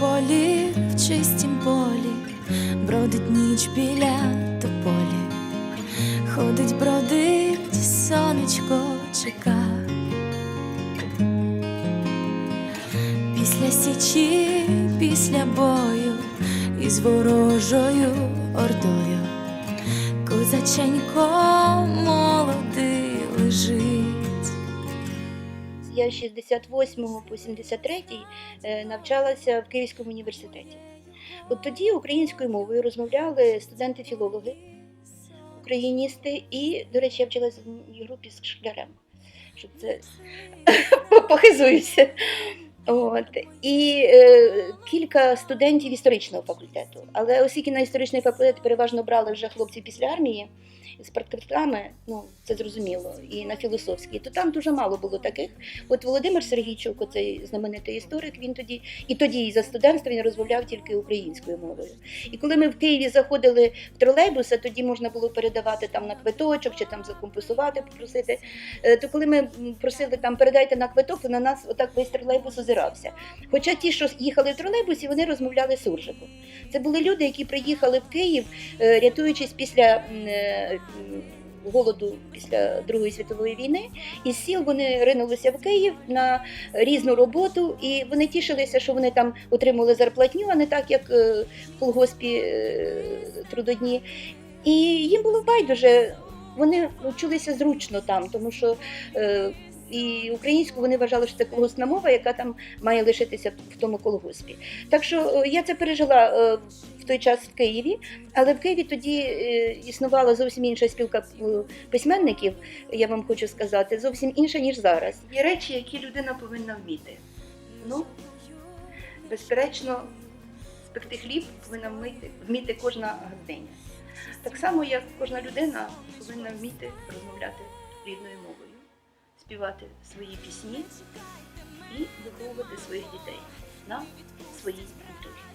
волі в чистім полі, бродить ніч біля тополі, ходить, бродить, сонечко чека. Після січі, після бою із ворожою ордою, козаченько з 68 по 73 е, навчалася в Київському університеті. От тоді українською мовою розмовляли студенти-філологи, україністи, і, до речі, я вчилася в групі з шклярем, щоб це похизуюся. От. І е, кілька студентів історичного факультету. Але оскільки на історичний факультет переважно брали вже хлопці після армії з практиками, ну це зрозуміло, і на філософський, то там дуже мало було таких. От Володимир Сергійчук, оцей знаменитий історик, він тоді і тоді і за студентство він розмовляв тільки українською мовою. І коли ми в Києві заходили в тролейбус, а тоді можна було передавати там на квиточок чи там закомпенсувати, попросити. е, То коли ми просили там передайте на квиток, то на нас отак весь тролейбус озирався. Хоча ті, що їхали в тролейбусі, вони розмовляли суржиком. Це були люди, які приїхали в Київ, е, рятуючись після е, голоду після Другої світової війни. Із сіл вони ринулися в Київ на різну роботу, і вони тішилися, що вони там отримали зарплатню, а не так, як е, в колгоспі трудодні. І їм було байдуже. Вони чулися зручно там, тому що і українську вони вважали, що це колгоспна мова, яка там має лишитися в тому колгоспі. Так що е, я це пережила е, в той час в Києві, але в Києві тоді е, існувала зовсім інша спілка письменників, я вам хочу сказати, зовсім інша, ніж зараз. Є речі, які людина повинна вміти. Ну, безперечно, спекти хліб повинна вміти, вміти кожна гординя. Так само, як кожна людина повинна вміти розмовляти рідною мовою, співати свої пісні і виховувати своїх дітей на своїй культурі.